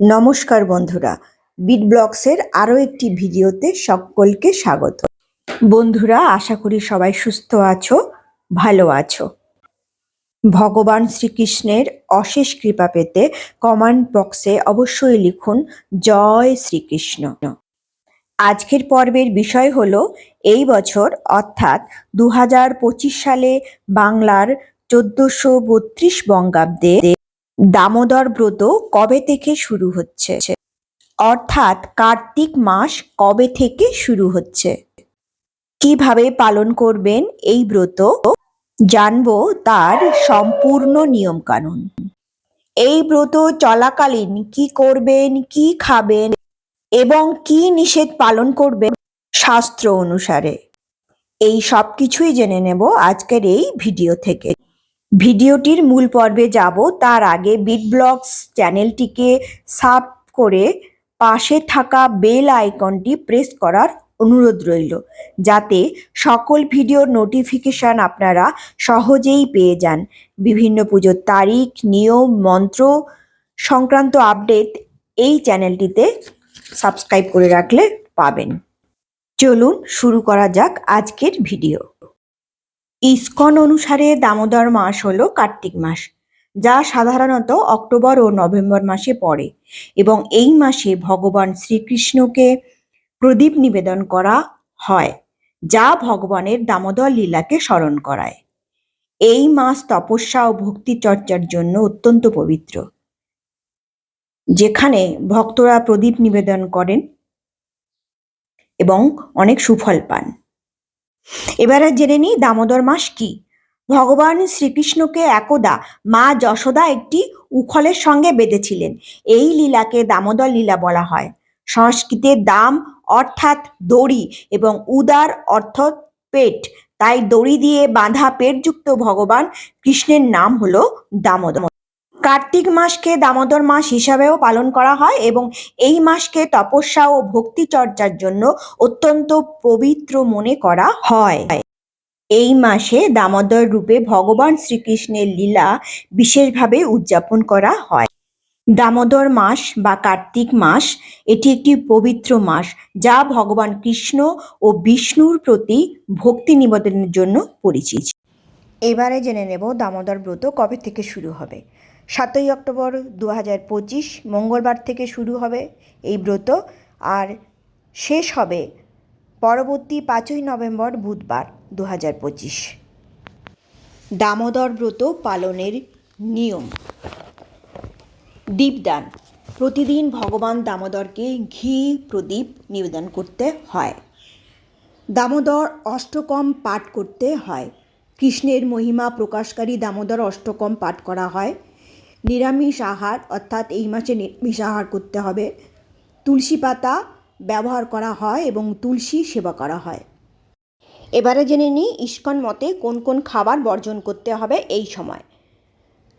নমস্কার বন্ধুরা বিট ব্লগসের আরও একটি ভিডিওতে সকলকে স্বাগত। বন্ধুরা, আশা করি সবাই সুস্থ আছো, ভালো আছো। ভগবান শ্রীকৃষ্ণের অশেষ কৃপা পেতে কমান্ড বক্সে অবশ্যই লিখুন, জয় শ্রীকৃষ্ণ। আজকের পর্বের বিষয় হল, এই বছর, অর্থাৎ দু হাজার পঁচিশ সালে বাংলার চোদ্দশো বত্রিশ বঙ্গাব্দে দামোদর ব্রত কবে থেকে শুরু হচ্ছে? অর্থাৎ কার্তিক মাস কবে থেকে শুরু হচ্ছে? কীভাবে পালন করবেন এই ব্রত? জানব তার সম্পূর্ণ নিয়ম কানুন এই ব্রত চলাকালীন কি করবেন, কি খাবেন এবং কি নিষেধ পালন করবেন শাস্ত্র অনুসারে। এই সব কিছুই জেনে নেব আজকের এই ভিডিও থেকে। ভিডিওটির মূল পর্বে যাব। তার আগে বিট ব্লগস চ্যানেলটিকে সাব করে পাশে থাকা বেল আইকনটি প্রেস করার অনুরোধ রইল। যাতে সকল ভিডিওর নোটিফিকেশন আপনারা সহজেই পেয়ে যান। বিভিন্ন পুজোর তারিখ, নিয়ম, মন্ত্র সংক্রান্ত আপডেট এই চ্যানেলটিতে সাবস্ক্রাইব করে রাখলে পাবেন। চলুন শুরু করা যাক আজকের ভিডিও। ইস্কন অনুসারে দামোদর মাস হলো কার্তিক মাস, যা সাধারণত অক্টোবর ও নভেম্বর মাসে পড়ে এবং এই মাসে ভগবান শ্রীকৃষ্ণকে প্রদীপ নিবেদন করা হয়, যা ভগবানের দামোদর লীলাকে স্মরণ করায়। এই মাস তপস্যা ও ভক্তি চর্চার জন্য অত্যন্ত পবিত্র। যেখানে ভক্তরা প্রদীপ নিবেদন করেন এবং অনেক সুফল পান। এবারে জেনে নিই দামোদর মাস কি। ভগবান শ্রীকৃষ্ণকে একদা মা যশোদা একটি উখলের সঙ্গে বেঁধেছিলেন। এই লীলাকে দামোদর লীলা বলা হয়। সংস্কৃতে দাম অর্থাৎ দড়ি এবং উদার অর্থ পেট। তাই দড়ি দিয়ে বাঁধা পেটযুক্ত ভগবান কৃষ্ণের নাম হলো দামোদর। কার্তিক মাসকে দামোদর মাস হিসাবেও পালন করা হয় এবং এই মাসকে তপস্যা ও ভক্তি চর্চার জন্য অত্যন্ত পবিত্র মনে করা হয়। এই মাসে দামোদর রূপে ভগবান শ্রীকৃষ্ণের লীলা বিশেষভাবে উদযাপন করা হয়। দামোদর মাস বা কার্তিক মাস এটি একটি পবিত্র মাস যা ভগবান কৃষ্ণ ও বিষ্ণুর প্রতি ভক্তি নিবেদনের জন্য পরিচিত। এবারে জেনে নেব দামোদর ব্রত কবে থেকে শুরু হবে। সাতই অক্টোবর দু হাজার পঁচিশ, মঙ্গলবার থেকে শুরু হবে এই ব্রত আর শেষ হবে পরবর্তী পাঁচই নভেম্বর বুধবার দু হাজার পঁচিশ। দামোদর ব্রত পালনের নিয়ম। দীপদান। প্রতিদিন ভগবান দামোদরকে ঘি, প্রদীপ নিবেদন করতে হয়। দামোদর অষ্টকম পাঠ করতে হয়। কৃষ্ণের মহিমা প্রকাশকারী দামোদর অষ্টকম পাঠ করা হয়। নিরামিষ আহার, অর্থাৎ এই মাসে নিরামিষ আহার করতে হবে। তুলসী পাতা ব্যবহার করা হয় এবং তুলসী সেবা করা হয়। এবারে জেনে নিই ইস্কন মতে কোন কোন খাবার বর্জন করতে হবে এই সময়।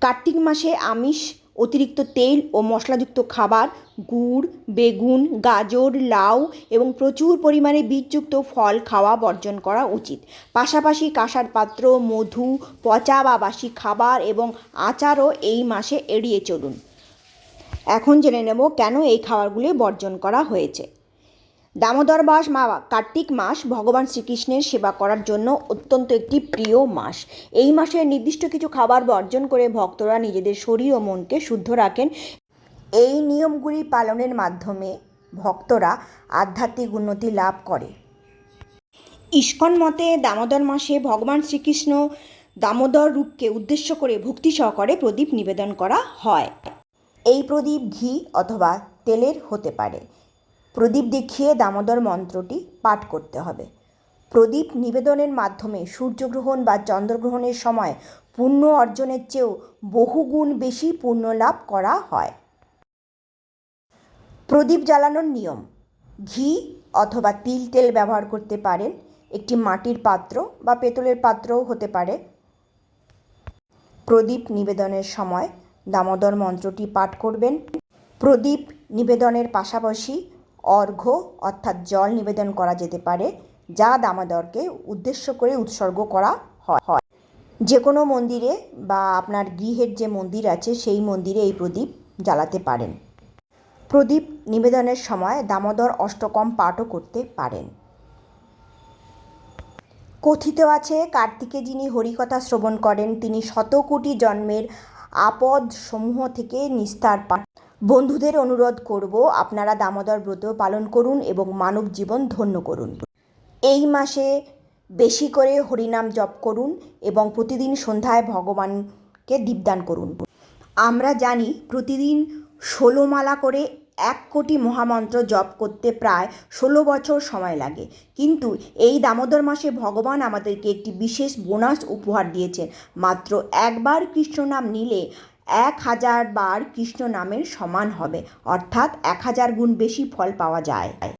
কার্তিক মাসে আমিষ অতিরিক্ত তেল ও মশলাযুক্ত খাবার, গুড়, বেগুন, গাজর, লাউ এবং প্রচুর পরিমাণে বীজযুক্ত ফল খাওয়া বর্জন করা উচিত। পাশাপাশি কাঁসার পাত্র, মধু, পচা বা বাসি খাবার এবং আচারও এই মাসে এড়িয়ে চলুন। এখন জেনে নেব কেন এই খাবারগুলি বর্জন করা হয়েছে। দামোদর মাস মা কার্তিক মাস ভগবান শ্রীকৃষ্ণের সেবা করার জন্য অত্যন্ত একটি প্রিয় মাস। এই মাসে নির্দিষ্ট কিছু খাবার বর্জন করে ভক্তরা নিজেদের শরীর ও মনকে শুদ্ধ রাখেন। এই নিয়মগুলি পালনের মাধ্যমে ভক্তরা আধ্যাত্মিক উন্নতি লাভ করে। ইস্কন মতে দামোদর মাসে ভগবান শ্রীকৃষ্ণ দামোদর রূপকে উদ্দেশ্য করে ভক্তি সহকারে প্রদীপ নিবেদন করা হয়। এই প্রদীপ ঘি অথবা তেলের হতে পারে। প্রদীপ দেখিয়ে দামোদর মন্ত্রটি পাঠ করতে হবে। প্রদীপ নিবেদনের মাধ্যমে সূর্যগ্রহণ বা চন্দ্রগ্রহণের সময় পুণ্য অর্জনের চেয়েও বহুগুণ বেশি পুণ্য লাভ করা হয়। প্রদীপ জ্বালানোর নিয়ম, ঘি অথবা তিল তেল ব্যবহার করতে পারেন, একটি মাটির পাত্র বা পেতলের পাত্রও হতে পারে। প্রদীপ নিবেদনের সময় দামোদর মন্ত্রটি পাঠ করবেন। প্রদীপ নিবেদনের পাশাপাশি অর্ঘ্য, অর্থাৎ জল নিবেদন করা যেতে পারে, যা দামোদরকে উদ্দেশ্য করে উৎসর্গ করা হয়। যে কোনো মন্দিরে বা আপনার গৃহের যে মন্দির আছে, সেই মন্দিরে এই প্রদীপ জ্বালাতে পারেন। প্রদীপ নিবেদনের সময় দামোদর অষ্টকম পাঠও করতে পারেন। কথিত আছে, কার্তিকে যিনি হরিকথা শ্রবণ করেন, তিনি শত কোটি জন্মের আপদ সমূহ থেকে নিস্তার পান। বন্ধুদের অনুরোধ করব, আপনারা দামোদর ব্রত পালন করুন এবং মানব জীবন ধন্য করুন। এই মাসে বেশি করে হরিনাম জপ করুন এবং প্রতিদিন সন্ধ্যায় ভগবানকে দীপদান করুন। আমরা জানি প্রতিদিন ষোলো মালা করে এক কোটি মহামন্ত্র জপ করতে প্রায় ষোলো বছর সময় লাগে। কিন্তু এই দামোদর মাসে ভগবান আমাদেরকে একটি বিশেষ বোনাস উপহার দিয়েছেন। মাত্র একবার কৃষ্ণ নাম নিলে এক হাজার বার কৃষ্ণ নামের সমান হবে, অর্থাৎ এক হাজার গুণ বেশি ফল পাওয়া যায়।